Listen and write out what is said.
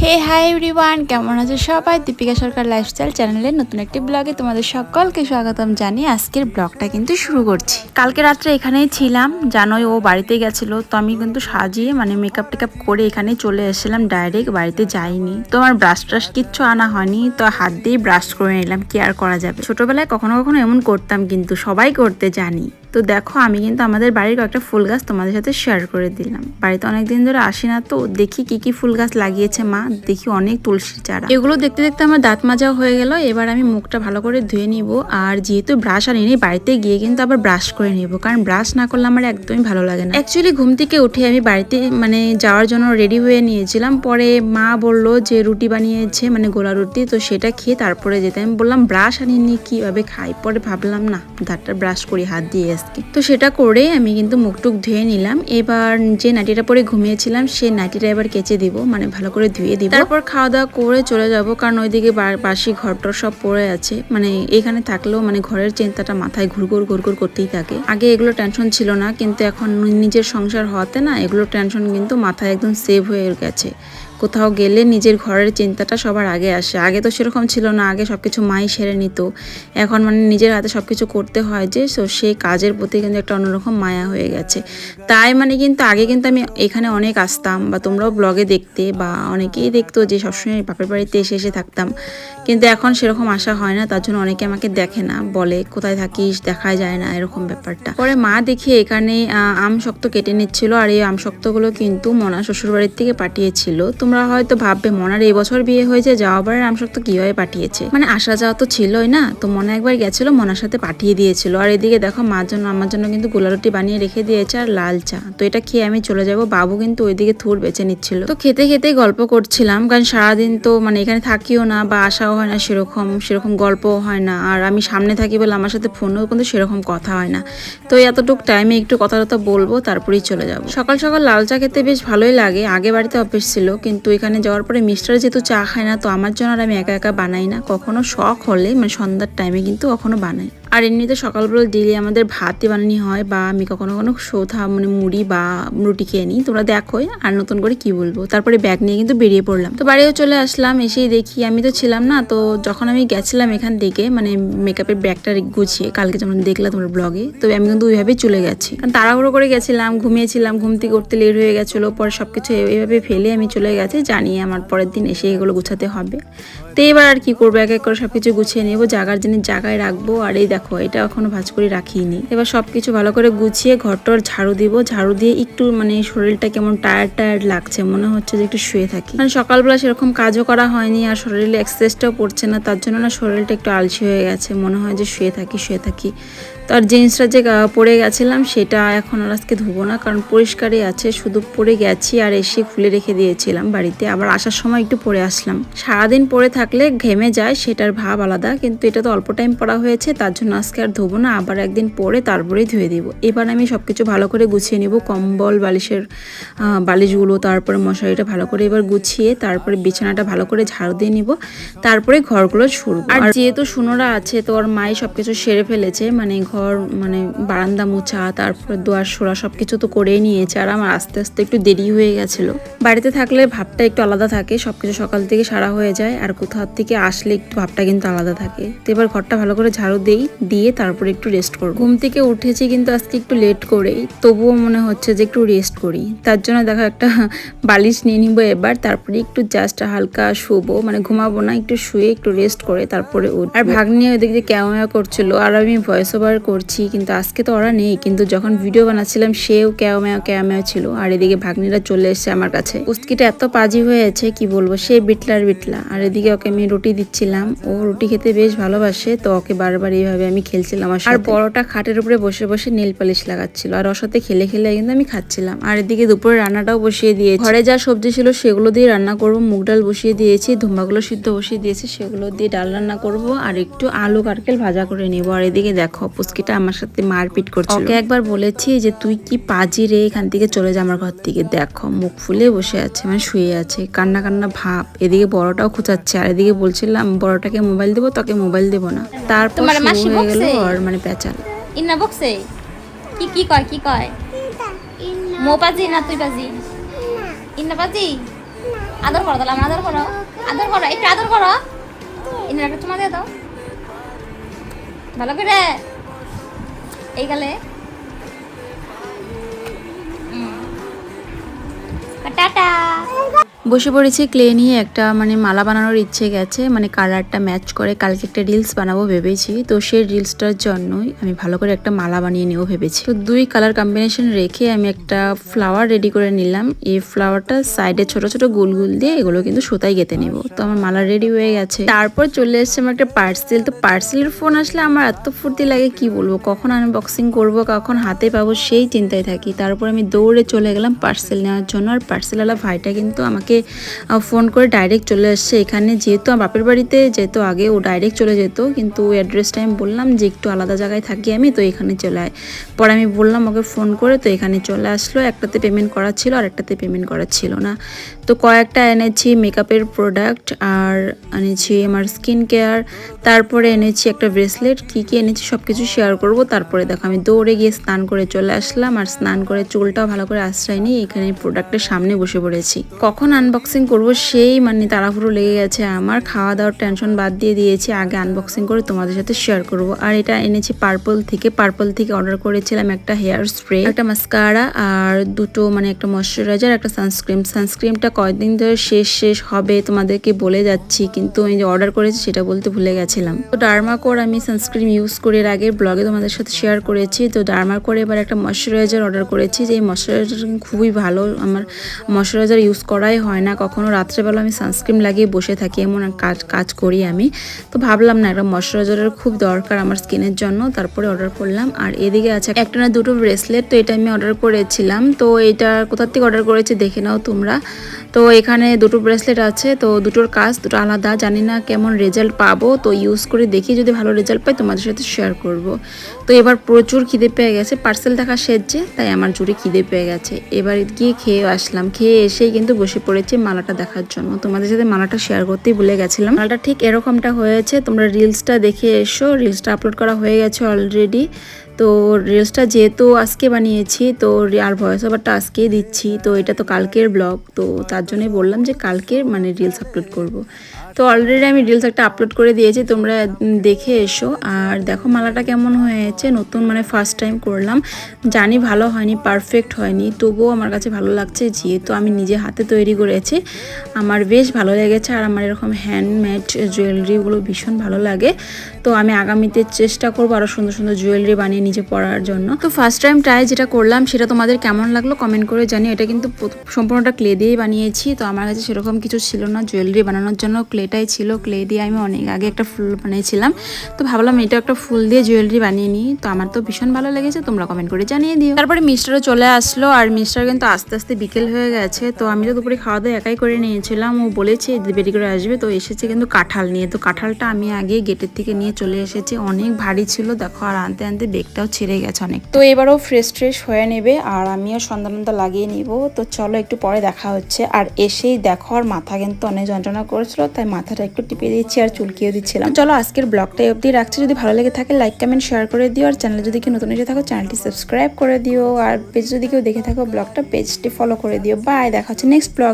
হে hi everyone কেমন আছে সবাই? দীপিকা সরকার লাইফস্টাইল চ্যানেলে নতুন একটি ব্লগে তোমাদের সকলকে স্বাগতম জানিয়ে আজকের ব্লগটা কিন্তু শুরু করছি। কালকে রাত্রে এখানেই ছিলাম, জানোই ও বাড়িতে গেছিল, তো আমি কিন্তু সাজিয়ে মানে মেকআপ টেকআপ করে এখানে চলে এসেছিলাম ডাইরেক্ট বাড়িতে যাইনি। তো আমার ব্রাশ ট্রাশ কিচ্ছু আনা হয়নি, তো হাত দিয়ে ব্রাশ করে নিলাম, কি আর করা যাবে? ছোটবেলায় কখনো কখনো এমন করতাম কিন্তু সবাই করতে জানি। তো দেখো, আমি কিন্তু আমাদের বাড়ির কয়েকটা ফুল গাছ তোমাদের সাথে শেয়ার করে দিলাম। বাড়িতে অনেক দিন ধরে আসি না তো দেখি কি কি ফুল গাছ লাগিয়েছে মা। দেখি অনেক তুলসী চারা। এগুলো দেখতে দেখতে আমার দাঁত মাজাও হয়ে গেল। এবার আমি মুখটা ভালো করে ধুয়ে নিব। আর যেহেতু ব্রাশ আনিনি বাড়িতে গিয়ে কিন্তু আবার ব্রাশ করে নিব। কারণ ব্রাশ না করলে আমার একদমই ভালো লাগে না। অ্যাকচুয়ালি ঘুম থেকে উঠে আমি বাড়িতে মানে যাওয়ার জন্য রেডি হয়ে নিয়েছিলাম। পরে মা বলল যে রুটি বানিয়েছে মানে গোলা রুটি। তো সেটা খেয়ে তারপরে যেতে আমি বললাম ব্রাশ আনিনি, কীভাবে খাই? পরে ভাবলাম, না, দাঁতটা ব্রাশ করি, হাত দিয়ে তো সেটা করে আমি কিন্তু মুখ টুক ধুয়ে নিলাম। এবার যে নাটিটা পরে ঘুমিয়েছিলাম সেই নাটিটা এবার কেচে দিব মানে ভালো করে ধুয়ে দিব। তারপর খাওয়া দাওয়া করে চলে যাব, কারণ ওইদিকে বাসি ঘরটর সব পড়ে আছে। মানে এখানে থাকলেও মানে ঘরের চিন্তাটা মাথায় ঘুরঘুর ঘুরঘুর করতেই থাকে। আগে এগুলো টেনশন ছিল না, কিন্তু এখন নিজের সংসার হওয়াতে না, এগুলো টেনশন কিন্তু মাথায় একদম সেভ হয়ে গেছে। কোথাও গেলে নিজের ঘরের চিন্তাটা সবার আগে আসে। আগে তো সেরকম ছিল না, আগে সব কিছু মাই সেরে নিত। এখন মানে নিজের হাতে সব কিছু করতে হয় যে সো সেই কাজের প্রতি কিন্তু একটা অন্যরকম মায়া হয়ে গেছে। তাই মানে কিন্তু আগে কিন্তু আমি এখানে অনেক আসতাম বা তোমরাও ব্লগে দেখতে বা অনেকেই দেখতো যে সবসময় বাপের বাড়িতে এসে এসে থাকতাম। কিন্তু এখন সেরকম আসা হয় না, তার জন্য অনেকে আমাকে দেখে না, বলে, কোথায় থাকিস? দেখা যায় না, এরকম ব্যাপারটা। পরে মা দেখি এখানে আম শক্ত কেটে নিচ্ছিল, আর এই আম শক্তগুলো কিন্তু মনা শ্বশুর বাড়ির থেকে পাঠিয়েছিল। তোমরা হয়তো ভাববে, মনার এই বছর বিয়ে হয়েছে যাওয়াবারের আম শক্ত কীভাবে পাঠিয়েছে? মানে আসা যাওয়া তো ছিলই না, তো মনা একবার গেছিল, মনার সাথে পাঠিয়ে দিয়েছিল। আর এদিকে দেখো, মার জন্য, আমার জন্য কিন্তু গোলা রুটি বানিয়ে রেখে দিয়েছে, আর লাল চা। তো এটা খেয়ে আমি চলে যাব, বাবু কিন্তু ওইদিকে থুর বেছে নিচ্ছিল। তো খেতে খেতে গল্প করছিলাম, কারণ সারাদিন তো মানে এখানে থাকিও না, বা আসাও হয় না সেরকম সেরকম গল্পও হয় না। আর আমি সামনে থাকি বলে আমার সাথে ফোনেও কিন্তু সেরকম কথা হয় না। তো এতটুক টাইমে একটু কথা কথা বলব, তারপরেই চলে যাব। সকাল সকাল লাল চা খেতে বেশ ভালোই লাগে। আগে বাড়িতে অফিস ছিল, কিন্তু এখানে যাওয়ার পরে মিস্টার যেহেতু চা খায় না, তো আমার জন্য আর আমি একা একা বানাই না। কখনো শখ হলে মানে সন্ধ্যার টাইমে কিন্তু কখনো বানাই আর এমনিতে সকালবেলা ডেলি আমাদের ভাতই বানানি হয় বা আমি কখনো কখনো সৌথা মানে মুড়ি বা রুটি খেয়ে নিই। তোমরা দেখোই আর নতুন করে কি বলব? তারপরে ব্যাগ নিয়ে কিন্তু বেরিয়ে পড়লাম। তো বাড়িও চলে আসলাম, এসেই দেখি আমি তো ছিলাম না, তো যখন আমি গেছিলাম এখান থেকে মানে মেকআপের ব্যাগটা গুছিয়ে, কালকে যেমন দেখলাম তোমার ব্লগে তো আমি কিন্তু ওইভাবেই চলে গেছি। কারণ তাড়াহুড়ো করে গেছিলাম, ঘুমিয়েছিলাম, ঘুম থেকে লেট হয়ে গেছিল, পরে সব কিছু এইভাবে ফেলে আমি চলে গেছি, জানিয়ে আমার পরের দিন এসে এগুলো গুছাতে হবে। তো এবার আর কি করব? এক এক করে সব কিছু গুছিয়ে নেব, জাগার জিনিস জায়গায় রাখব। আর এই দেখো, এটা এখনও ভাজ করে রাখিনি। এবার সব কিছু ভালো করে গুছিয়ে ঘরটর ঝাড়ু দিব। ঝাড়ু দিয়ে একটু মানে শরীরটা কেমন টায়ার টায়ার্ড লাগছে। মনে হচ্ছে যে একটু শুয়ে থাকি। মানে সকালবেলা সেরকম কাজও করা হয়নি আর শরীরে এক্সারসাইজটাও পড়ছে না। তার জন্য না শরীরটা একটু আলসি হয়ে গেছে। মনে হয় যে শুয়ে থাকি শুয়ে থাকি। তো আর জিন্সটা যে পরে গেছিলাম, সেটা এখন আর আজকে ধুবো না, কারণ পরিষ্কারই আছে। শুধু পরে গেছি আর এসে খুলে রেখে দিয়েছিলাম বাড়িতে। আবার আসার সময় একটু পরে আসলাম। সারাদিন পরে থাকলে ঘেমে যায়, সেটার ভাব আলাদা, কিন্তু এটা তো অল্প টাইম পরা হয়েছে, তার জন্য আজকে আর ধোবো না, আবার একদিন পরে তারপরেই ধুয়ে দিব। এবার আমি সবকিছু ভালো করে গুছিয়ে নিব, কম্বল, বালিশের বালিশগুলো, তারপরে মশারিটা ভালো করে এবার গুছিয়ে, তারপরে বিছানাটা ভালো করে ঝাড়ু দিয়ে নিব, তারপরে ঘরগুলো ছুড়বো। আর যেহেতু সুনোরা আছে, তো ওর মাই সবকিছু সেরে ফেলেছে মানে ঘর মানে বারান্দা মোছা, তারপর দোয়ার, সোরা সবকিছু তো করেই নিয়েছে। আর আমার আস্তে আস্তে একটু দেরি হয়ে গেছিল। বাড়িতে থাকলে ভাবটা একটু আলাদা থাকে সব কিছু সকাল থেকে সারা হয়ে যায়। আর কোথাও থেকে আসলে একটু ভাবটা কিন্তু আলাদা থাকে। তো এবার ঘরটা ভালো করে ঝাড়ু দেই, দিয়ে তারপরে একটু রেস্ট করব। ঘুম থেকে উঠেছি কিন্তু আজকে একটু লেট করেই, তবুও মনে হচ্ছে যে একটু রেস্ট করি। তার জন্য দেখো একটা বালিশ নিয়ে নিবো এবার, তারপরে একটু জাস্ট হালকা শুবো। মানে ঘুমাবো না, একটু শুয়ে একটু রেস্ট করে তারপরে উঠ আর ভাগ নিয়ে ওদিক দিয়ে ক্যামেরা করছিল, আর আমি ভয়েস ওভার করছি কিন্তু আজকে তো ওরা নেই। কিন্তু যখন ভিডিও বানাচ্ছিলাম সেও ক্যামেয়া ক্যামেয়া ছিল। আর এদিকে ভাগ্নিরা চলে এসেছে আমার কাছে। উস্কিটা এত পাজি হয়েছে কি বলব? সে বিটলার বিটলা। আর এদিকে ওকে আমি রুটি দিচ্ছিলাম। ও রুটি খেতে বেশ ভালোবাসে তো ওকে বারবার এইভাবে আমি খেলছিলাম আর বড়টা খাটের উপরে বসে বসে নীল পালিশ লাগাচ্ছিল। আর ওর সাথে খেলে খেলে কিন্তু আমি খাচ্ছিলাম। আর এদিকে দুপুরে রান্নাটাও বসিয়ে দিয়ে ঘরে যা সবজি ছিল সেগুলো দিয়ে রান্না করব। মুগ ডাল বসিয়ে দিয়েছি ধুম্বাগুলো সিদ্ধ বসিয়ে দিয়েছি সেগুলো দিয়ে ডাল রান্না করব। আর একটু আলু কারকেল ভাজা করে নেব। আর এদিকে দেখো পুচকিটা আমার সাথে মারপিট করছে ওকে একবার বলেছি যে তুই কি পাজি রে এখান থেকে চলে যা আমার ঘর থেকে? দেখো মুখ ফুলে বসে আছে মানে শুয়ে আছে কান্না কান্না ভাব। এদিকে বড়টাও খুঁচাচ্ছে আর এদিকে বলছিলাম বড়টাকে মোবাইল দেবো তোকে মোবাইল দেবো না। তারপর শুরু মাসি হয়ে গেল মানে পেঁচাল ইন্না বকছে? কি কি কয় কি কয়? মো পাজি না তুই পাজি? ইন্না পাজি? আদর করো তাহলে আমার আদর করো। আদর করো একটু আদর করো। এনার একটা চুমা দিয়ে দাও। ভালো করে। এই টাটা। বসে পড়েছি ক্লে নিয়ে, একটা মানে মালা বানানোর ইচ্ছে গেছে মানে কালারটা ম্যাচ করে, কালকে একটা রিলস বানাবো ভেবেছি। তো সেই রিলসটার জন্যই আমি ভালো করে একটা মালা বানিয়ে নেব ভেবেছি। তো দুই কালার কম্বিনেশন রেখে আমি একটা ফ্লাওয়ার রেডি করে নিলাম। এই ফ্লাওয়ারটা সাইডে ছোট ছোট গুল গুল দিয়ে এগুলো কিন্তু সুতাই গেতে নেব। তো আমার মালা রেডি হয়ে গেছে। তারপর চলে এসছে আমার একটা পার্সেল তো পার্সেলের ফোন আসলে আমার এত ফুর্তি লাগে, কি বলব? কখন আনবক্সিং করব, কখন হাতে পাবো সেই চিন্তায় থাকি। তারপর আমি দৌড়ে চলে গেলাম পার্সেল নেওয়ার জন্য। আর পার্সেলওয়ালা ভাইটা কিন্তু আমাকে ফোন করে ডাইরেক্ট চলে আসছে। এখানে যেহেতু আমার বাপের বাড়িতে, যেহেতু আগে ও ডাইরেক্ট চলে যেত, কিন্তু অ্যাড্রেসটা আমি বললাম যে একটু আলাদা জায়গায় থাকি আমি, তো এখানে চলে আয়। পরে আমি বললাম ওকে ফোন করে, তো এখানে চলে আসলো। একটাতে পেমেন্ট করা ছিল, আর একটাতে পেমেন্ট করা ছিল না। তো কয়েকটা এনেছি মেকআপের প্রোডাক্ট আর এনেছি আমার স্কিন কেয়ার তারপরে এনেছি একটা ব্রেসলেট কী কী এনেছি সব কিছু শেয়ার করব, তারপরে দেখো আমি দৌড়ে গিয়ে স্নান করে চলে আসলাম। আর স্নান করে চুলটাও ভালো করে আশ্রয় নিয়ে এখানে প্রোডাক্টের সামনে বসে পড়েছি। কখন আনবক্সিং করব, সেই মানে তাড়াহুড়ো লেগে গেছে আমার। খাওয়া দাওয়ার টেনশন বাদ দিয়ে দিয়েছি, আগে আনবক্সিং করে তোমাদের সাথে শেয়ার করব। আর এটা এনেছি পার্পল থেকে পার্পল থেকে অর্ডার করেছিলাম একটা হেয়ার স্প্রে একটা মাস্কারা আর দুটো মানে একটা ময়শ্চারাইজার একটা সানস্ক্রিন সানস্ক্রিনটা কয়েকদিন ধরে শেষ শেষ হবে তোমাদেরকে বলে যাচ্ছি, কিন্তু আমি যে অর্ডার করেছি সেটা বলতে ভুলে গেছিলাম। তো ডার্মা কোর আমি সানস্ক্রিন ইউজ করে আগের ব্লগে তোমাদের সাথে শেয়ার করেছি। তো ডার্মা করে এবার একটা ময়শ্চারাইজার অর্ডার করেছি, যে এই ময়শ্চারাইজার খুবই ভালো, আমার ময়শ্চারাইজার ইউজ করাই হয় না। কখনো রাত্রেবেলা আমি সানস্ক্রিন লাগিয়ে বসে থাকি, এমন কাজ কাজ করি আমি। তো ভাবলাম না, একটা ময়শ্চারাইজারের খুব দরকার আমার স্কিনের জন্য, তারপরে অর্ডার করলাম। আর এদিকে আছে একটা না দুটো ব্রেসলেট তো এটা আমি অর্ডার করেছিলাম। তো এটা কোথার থেকে অর্ডার করেছি দেখে নাও তোমরা। তো এখানে দুটো ব্রেসলেট আছে, তো দুটোর কাজ দুটো আলাদা। জানি না কেমন রেজাল্ট পাবো, তো ইউজ করে দেখি যদি ভালো রেজাল্ট পাই, তোমাদের সাথে শেয়ার করব। তো এবার প্রচুর খিদে পেয়ে গেছে পার্সেল দেখা সেজছে, তাই আমার জুড়ে খিদে পেয়ে গেছে। এবার গিয়ে খেয়ে আসলাম, খেয়ে এসেই কিন্তু বসে পড়েছে মালাটা দেখার জন্য। তোমাদের সাথে মালাটা শেয়ার করতেই ভুলে গেছিলাম। মালাটা ঠিক এরকমটা হয়েছে, তোমরা রিলসটা দেখে এসো রিলসটা আপলোড করা হয়ে গেছে অলরেডি তো রিলসটা যেহেতু আজকে বানিয়েছি, তো আর ভয়েস ওভারটা আজকেই দিচ্ছি, তো এটা তো কালকের ব্লগ তো তার জন্যই বললাম যে কালকে মানে রিলস আপলোড করব। তো অলরেডি আমি রিলস একটা আপলোড করে দিয়েছি, তোমরা দেখে এসো। আর দেখো মালাটা কেমন হয়েছে, নতুন মানে ফার্স্ট টাইম করলাম। জানি ভালো হয়নি পারফেক্ট হয়নি, তবুও আমার কাছে ভালো লাগছে, যেহেতু আমি নিজে হাতে তৈরি করেছি। আমার বেশ ভালো লেগেছে, আর আমার এরকম হ্যান্ডমেড জুয়েলারিগুলো ভীষণ ভালো লাগে। তো আমি আগামীতে চেষ্টা করব আরও সুন্দর সুন্দর জুয়েলারি বানিয়ে নিজে পরার জন্য। তো ফার্স্ট টাইম ট্রাই যেটা করলাম, সেটা তোমাদের কেমন লাগল কমেন্ট করে জানি এটা কিন্তু সম্পূর্ণটা ক্লে দিয়েই বানিয়েছি, তো আমার কাছে সেরকম কিছু ছিল না জুয়েলারি বানানোর জন্য ক্লেটাই ছিল ক্লে দিয়ে আমি অনেক আগে একটা ফুল বানিয়েছিলাম। তো ভাবলাম এটা একটা ফুল দিয়ে জুয়েলারি বানিয়ে নিই। তো আমার তো ভীষণ ভালো লেগেছে, তোমরা কমেন্ট করে জানিয়ে দিও। তারপরে মিস্টারও চলে আসলো, আর মিস্টার কিন্তু আস্তে আস্তে বিকেল হয়ে গেছে। তো আমি তো দুপুরে খাওয়া দাওয়া একাই করে নিয়েছিলাম। ও বলেছে দেরি করে আসবে। তো এসেছে কিন্তু কাঁঠাল নিয়ে। তো কাঁঠালটা আমি আগে গেটের থেকে নিয়ে চলে এসেছি। অনেক ভারী ছিল, দেখো, আর আনতে আনতে বেগটাও ছেড়ে গেছে অনেক। তো এবারও ফ্রেশ ট্রেশ হয়ে নেবে, আর আমিও সন্ধ্যা লাগিয়ে নিব। তো চলো একটু পরে দেখা হচ্ছে। আর এসেই দেখো, আর মাথা কিন্তু অনেক যন্ত্রণা করেছিল, তাই মাথাটা একটু টিপে দিচ্ছি আর চুলকিয়ে দিচ্ছিলাম। চলো আজকের ব্লগটাই অবধি রাখছি। যদি ভালো লেগে থাকে লাইক কমেন্ট শেয়ার করে দিও। আর চ্যানেলে যদি কেউ নতুন এসে থাকো চ্যানেলটি সাবস্ক্রাইব করে দিও। আর পেজ যদি কেউ দেখে থাকো, ব্লগটা পেজটি ফলো করে দিও। বাই দেখা হচ্ছে নেক্সট ব্লগে